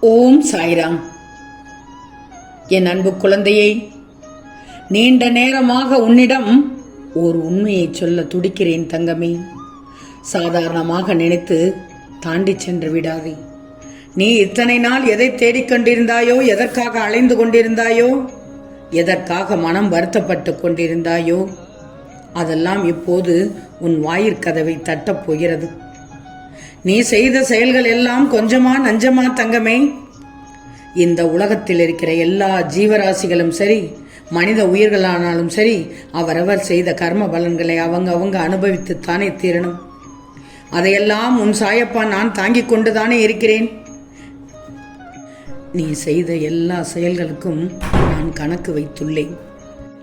ஓம் சாய்ராம். என் அன்பு குழந்தையை நீண்ட நேரமாக உன்னிடம் ஒரு உண்மையை சொல்ல துடிக்கிறேன் தங்கமே. சாதாரணமாக நினைத்து தாண்டி சென்று விடாதே. நீ இத்தனை நாள் எதை தேடிக்கொண்டிருந்தாயோ எதற்காக அலைந்து கொண்டிருந்தாயோ எதற்காக மனம் வருத்தப்பட்டு கொண்டிருந்தாயோ அதெல்லாம் இப்போது உன் வாயிற்கதவை தட்டப் போகிறது. நீ செய்த செயல்கள் எல்லாம் கொஞ்சமா நஞ்சமா தங்கமே. இந்த உலகத்தில் இருக்கிற எல்லா ஜீவராசிகளும் சரி மனித உயிர்களானாலும் சரி அவரவர் செய்த கர்ம பலன்களை அவங்க அவங்க அனுபவித்து தானே தீரணும். அதையெல்லாம் உன் சாயப்பா நான் தாங்கிக் கொண்டுதானே இருக்கிறேன். நீ செய்த எல்லா செயல்களுக்கும் நான் கணக்கு வைத்துள்ளேன்.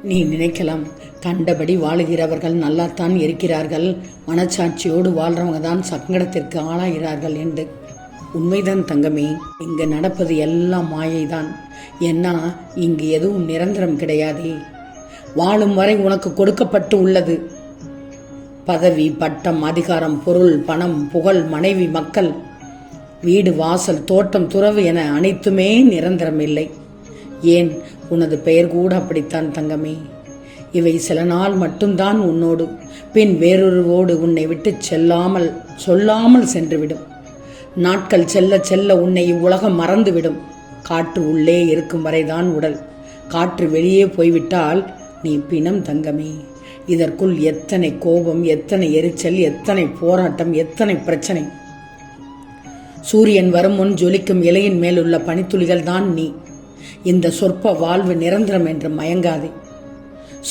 நீ நினைக்கலாம். கண்டபடி வாழுகிறவர்கள் நல்லாத்தான் இருக்கிறார்கள். மனச்சாட்சியோடு வாழ்றவங்க தான் சங்கடத்திற்கு ஆளாகிறார்கள் என்று உண்மைதான் தங்கமே. இங்கே நடப்பது எல்லாம் மாயைதான். ஏன்னா இங்கு எதுவும் நிரந்தரம் கிடையாதே. வாழும் வரை உனக்கு கொடுக்கப்பட்டு உள்ளது. பதவி பட்டம் அதிகாரம் பொருள் பணம் புகழ் மனைவி மக்கள் வீடு வாசல் தோட்டம் துறவு என அனைத்துமே நிரந்தரம் இல்லை ஏன்? உனது பெயர் கூட அப்படித்தான் தங்கமே. இவை சில நாள் மட்டும்தான் உன்னோடு. பின் வேறொருவோடு உன்னை விட்டு செல்லாமல் சொல்லாமல் சென்றுவிடும். நாட்கள் செல்ல செல்ல உன்னை இவ்வுலகம் மறந்துவிடும். காற்று உள்ளே இருக்கும் வரைதான் உடல். காற்று வெளியே போய்விட்டால் நீ பிணம் தங்கமே. இதற்குள் எத்தனை கோபம் எத்தனை எரிச்சல் எத்தனை போராட்டம் எத்தனை பிரச்சனை. சூரியன் வரும் முன் ஜொலிக்கும் இலையின் மேலுள்ள பனித்துளிகள் தான் நீ. இந்த சொற்ப வாழ்வு நிரந்தரம் என்று மயங்காதே.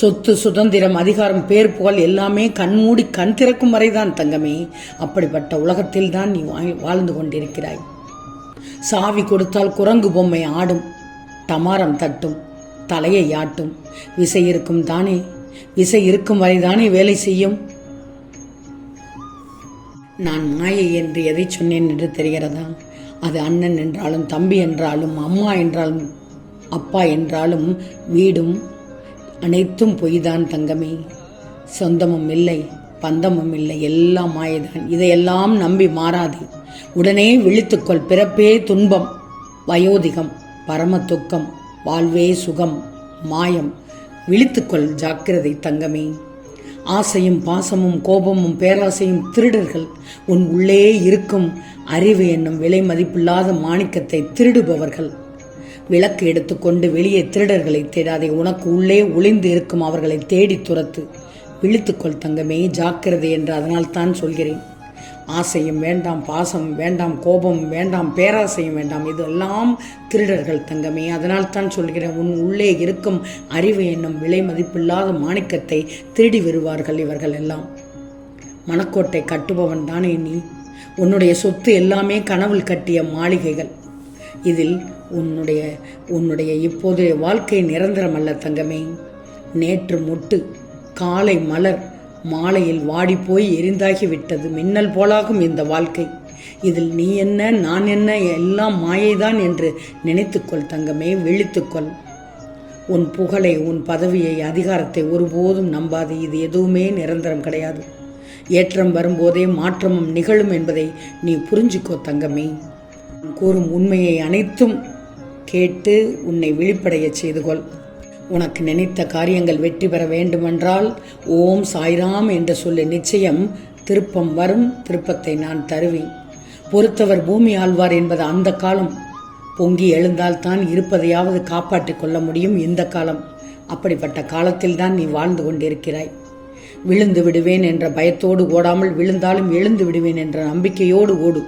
சொத்து சுதந்திரம் அதிகாரம் பேர் புகழ் எல்லாமே கண்மூடி கண் திறக்கும் வரைதான் தங்கமே. அப்படிப்பட்ட உலகத்தில் தான் நீ வாழ்ந்து கொண்டிருக்கிறாய். சாவி கொடுத்தால் குரங்கு பொம்மை ஆடும் டமாரம் தட்டும் தலையை ஆட்டும் விசை இருக்கும் தானே விசை இருக்கும் வரைதானே வேலை செய்யும். நான் மாயை என்று எதை சொன்னேன் என்று தெரிகிறதா? அது அண்ணன் என்றாலும் தம்பி என்றாலும் அம்மா என்றாலும் அப்பா என்றாலும் வீடும் அனைத்தும் பொய்தான் தங்கமே. சொந்தமும் இல்லை பந்தமும் இல்லை எல்லாம் மாயதான். இதையெல்லாம் நம்பி மாறாதே. உடனே விழித்துக்கொள் பிறப்பே துன்பம் வயோதிகம் பரம துக்கம் வாழ்வே சுகம் மாயம். விழித்துக்கொள் ஜாக்கிரதை தங்கமே. ஆசையும் பாசமும் கோபமும் பேராசையும் திருடர்கள் உன் உள்ளே இருக்கும் அறிவு என்னும் விலை மதிப்பில்லாத மாணிக்கத்தை திருடுபவர்கள். விளக்கு எடுத்துக்கொண்டு வெளியே திருடர்களை தேடாதே உனக்கு உள்ளே ஒளிந்து இருக்கும் அவர்களை தேடி துரத்து. விழித்துக்கொள் தங்கமே ஜாக்கிரதை என்று அதனால் தான் சொல்கிறேன். ஆசையும் வேண்டாம் பாசம் வேண்டாம் கோபம் வேண்டாம் பேராசையும் வேண்டாம் இதெல்லாம் திருடர்கள் தங்கமே அதனால் தான் சொல்கிறேன். உன் உள்ளே இருக்கும் அறிவு என்னும் விலை மதிப்பில்லாத மாணிக்கத்தை திருடி வருவார்கள் இவர்கள் எல்லாம். மணக்கோட்டை கட்டுபவன் தானே நீ? உன்னுடைய சொத்து எல்லாமே கனவில் கட்டிய மாளிகைகள். இதில் உன்னுடைய உன்னுடைய இப்போதைய வாழ்க்கை நிரந்தரம் அல்ல தங்கமே. நேற்று முட்டு காலை மலர் மாலையில் வாடிப்போய் எரிந்தாகி விட்டது மின்னல் போலாகும் இந்த வாழ்க்கை. இதில் நீ என்ன நான் என்ன எல்லாம் மாயைதான் என்று நினைத்துக்கொள் தங்கமே விழித்துக்கொள். உன் புகழை உன் பதவியை அதிகாரத்தை ஒருபோதும் நம்பாது இது எதுவுமே நிரந்தரம் கிடையாது. ஏற்றம் வரும்போதே மாற்றமும் நிகழும் என்பதை நீ புரிஞ்சுக்கோ தங்கமே. கூறும் உண்மையை அனைத்தும் கேட்டு உன்னை விழிப்படைய செய்து கொள் உனக்கு நினைத்த காரியங்கள் வெற்றி பெற வேண்டுமென்றால் ஓம் சாய்ராம் என்று சொல்லி நிச்சயம் திருப்பம் வரும் திருப்பத்தை நான் தருவேன். பொறுத்தவர் பூமி ஆழ்வார் என்பது அந்த காலம். பொங்கி எழுந்தால்தான் இருப்பதையாவது காப்பாற்றிக் கொள்ள முடியும் இந்த காலம். அப்படிப்பட்ட காலத்தில்தான் நீ வாழ்ந்து கொண்டிருக்கிறாய். விழுந்து விடுவேன் என்ற பயத்தோடு ஓடாமல் விழுந்தாலும் எழுந்து விடுவேன் என்ற நம்பிக்கையோடு ஓடு.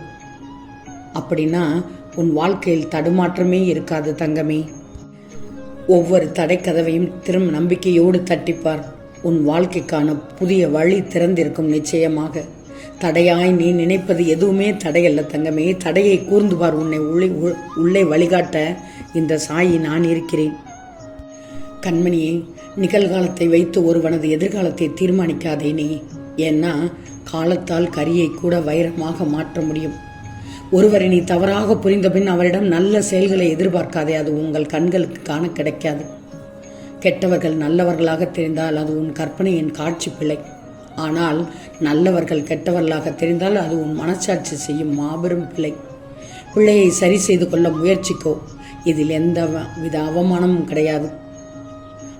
அப்படின்னா உன் வாழ்க்கையில் தடுமாற்றமே இருக்காது தங்கமே. ஒவ்வொரு தடைக்கதவையும் திரும் நம்பிக்கையோடு தட்டிப்பார். உன் வாழ்க்கைக்கான புதிய வழி திறந்திருக்கும் நிச்சயமாக. தடையாய் நீ நினைப்பது எதுவுமே தடையல்ல தங்கமே. தடையை கூர்ந்து பார். உன்னை உள்ளே உ- உள்ளே வழிகாட்ட இந்த சாயி நான் இருக்கிறேன். கண்மணியே நிகழ்காலத்தை வைத்து ஒருவனது எதிர்காலத்தை தீர்மானிக்காதே நீ. ஏன்னா காலத்தால் கரியை கூட வைரமாக மாற்ற முடியும். ஒருவரை நீ தவறாக புரிந்தபின் அவரிடம் நல்ல செயல்களை எதிர்பார்க்காதே அது உங்கள் கண்களுக்கு காண கிடைக்காது. கெட்டவர்கள் நல்லவர்களாக தெரிந்தால் அது உன் கற்பனையின் காட்சி பிழை ஆனால் நல்லவர்கள் கெட்டவர்களாக தெரிந்தால் அது உன் மனச்சாட்சி செய்யும் மாபெரும் பிழை. பிள்ளையை சரி செய்து கொள்ள முயற்சிக்கோ இதில் எந்த வித அவமானமும் கிடையாது.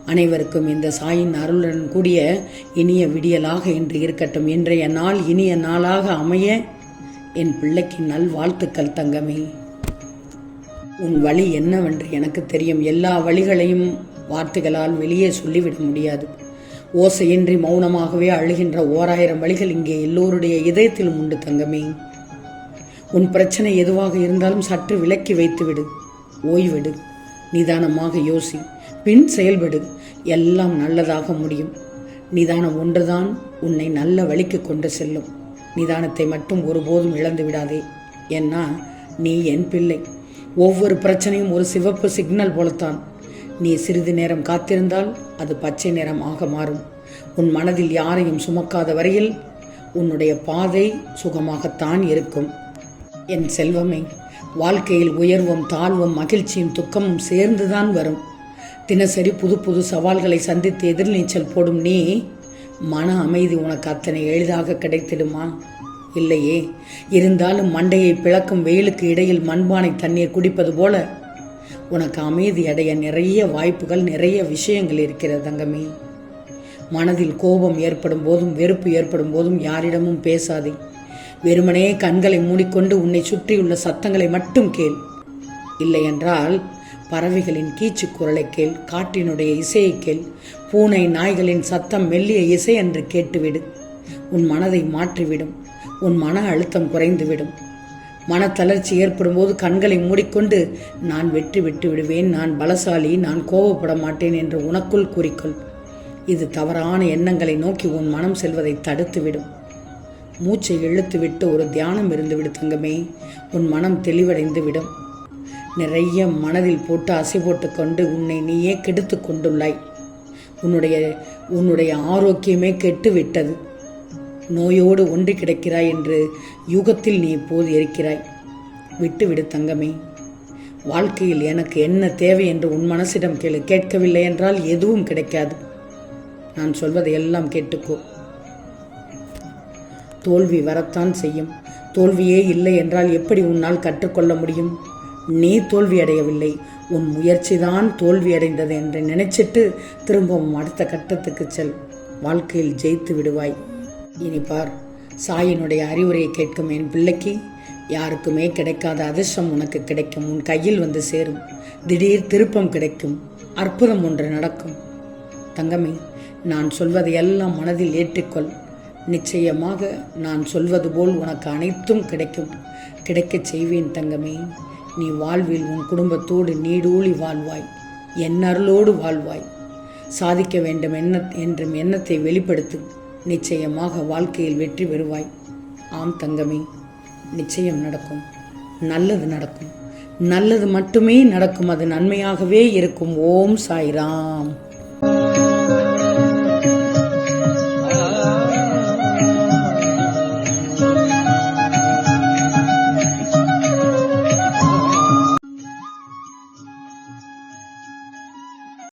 அனைவருக்கும் இந்த சாயின் அருளுடன் கூடிய இனிய விடியலாக இன்று இருக்கட்டும். இன்றைய நாள் இனிய நாளாக அமைய என் பிள்ளைக்கு நல் வாழ்த்துக்கள் தங்கமே. உன் வழி என்னவென்று எனக்கு தெரியும். எல்லா வழிகளையும் வார்த்தைகளால் வெளியே சொல்லிவிட முடியாது. ஓசையின்றி மௌனமாகவே அழுகின்ற ஓராயிரம் வழிகள் இங்கே எல்லோருடைய இதயத்திலும் உண்டு தங்கமே. உன் பிரச்சனை எதுவாக இருந்தாலும் சற்று விலக்கி வைத்துவிடு. ஓய்விடு. நிதானமாக யோசி. பின் செயல்படு. எல்லாம் நல்லதாக முடியும். நிதானம் ஒன்றுதான் உன்னை நல்ல வழிக்கு கொண்டு செல்லும். நிதானத்தை மட்டும் ஒருபோதும் இழந்து விடாதே. ஏன்னா நீ என் பிள்ளை. ஒவ்வொரு பிரச்சனையும் ஒரு சிவப்பு சிக்னல் போலத்தான். நீ சிறிது நேரம் காத்திருந்தால் அது பச்சை நிறமாக மாறும். உன் மனதில் யாரையும் சுமக்காத வரையில் உன்னுடைய பாதை சுகமாகத்தான் இருக்கும். என் செல்வமே வாழ்க்கையில் உயர்வும் தாழ்வும் மகிழ்ச்சியும் துக்கமும் சேர்ந்துதான் வரும். தினசரி புது புது சவால்களை சந்தித்து எதிர்நீச்சல் போடும் நீ மன அமைதி உனக்கு அத்தனை எளிதாக கிடைத்திடுமா? இல்லையே. இருந்தாலும் மண்டையை பிளக்கும் வெயிலுக்கு இடையில் மண்பானை தண்ணீர் குடிப்பது போல உனக்கு அமைதி அடைய நிறைய வாய்ப்புகள் நிறைய விஷயங்கள் இருக்கிறது தங்கமே. மனதில் கோபம் ஏற்படும் போதும் வெறுப்பு ஏற்படும் போதும் யாரிடமும் பேசாதே. வெறுமனே கண்களை மூடிக்கொண்டு உன்னை சுற்றியுள்ள சத்தங்களை மட்டும் கேள். இல்லையென்றால் பறவைகளின் கீச்சு குரலை கேள் காட்டினுடைய இசையை கேள். பூனை நாய்களின் சத்தம் மெல்லிய இசை என்று கேட்டுவிடு. உன் மனதை மாற்றிவிடும். உன் மன அழுத்தம் குறைந்துவிடும். மனத்தளர்ச்சி ஏற்படும் போது கண்களை மூடிக்கொண்டு நான் வெற்றி விட்டு விடுவேன் நான் பலசாலி நான் கோபப்பட மாட்டேன் என்று உனக்குள் கூறிக்கொள். இது தவறான எண்ணங்களை நோக்கி உன் மனம் செல்வதை தடுத்துவிடும். மூச்சை இழுத்துவிட்டு ஒரு தியானம் இருந்துவிடு தங்கமே. உன் மனம் தெளிவடைந்து விடும் நிறைய மனதில் போட்டு அசை போட்டுக்கொண்டு உன்னை நீயே கெடுத்து கொண்டுள்ளாய். உன்னுடைய உன்னுடைய ஆரோக்கியமே கெட்டு விட்டது நோயோடு ஒன்று கிடக்கிறாய் என்று யூகத்தில் நீ இப்போது இருக்கிறாய். விட்டுவிடு தங்கமே. வாழ்க்கையில் எனக்கு என்ன தேவை என்று உன் மனசிடம் கேளு. கேட்கவில்லை என்றால் எதுவும் கிடைக்காது. நான் சொல்வதை எல்லாம் கேட்டுக்கோ. தோல்வி வரத்தான் செய்யும். தோல்வியே இல்லை என்றால் எப்படி உன்னால் கற்றுக்கொள்ள முடியும்? நீ தோல்வியடையவில்லை. உன் முயற்சிதான் தோல்வியடைந்தது என்று நினைச்சிட்டு திரும்பவும் அடுத்த கட்டத்துக்கு செல். வாழ்க்கையில் ஜெயித்து விடுவாய். இனி பார் சாயினுடைய அறிவுரையை கேட்கும் என் பிள்ளைக்கு யாருக்குமே கிடைக்காத அதிர்ஷ்டம் உனக்கு கிடைக்கும். உன் கையில் வந்து சேரும். திடீர் திருப்பம் கிடைக்கும். அற்புதம் ஒன்று நடக்கும். தங்கமே நான் சொல்வதை எல்லாம் மனதில் ஏற்றுக்கொள். நிச்சயமாக நான் சொல்வது போல் உனக்கு அனைத்தும் கிடைக்கும். கிடைக்கச் செய்வேன் தங்கமே. நீ வாழ்வில் உன் குடும்பத்தோடு நீடூழி வாழ்வாய். என் அருளோடு வாழ்வாய். சாதிக்க வேண்டும் எண்ண என்றும் எண்ணத்தை வெளிப்படுத்து. நிச்சயமாக வாழ்க்கையில் வெற்றி பெறுவாய். ஆம் தங்கமே நிச்சயம் நடக்கும். நல்லது நடக்கும். நல்லது மட்டுமே நடக்கும். அது நன்மையாகவே இருக்கும். ஓம் சாய்ராம்.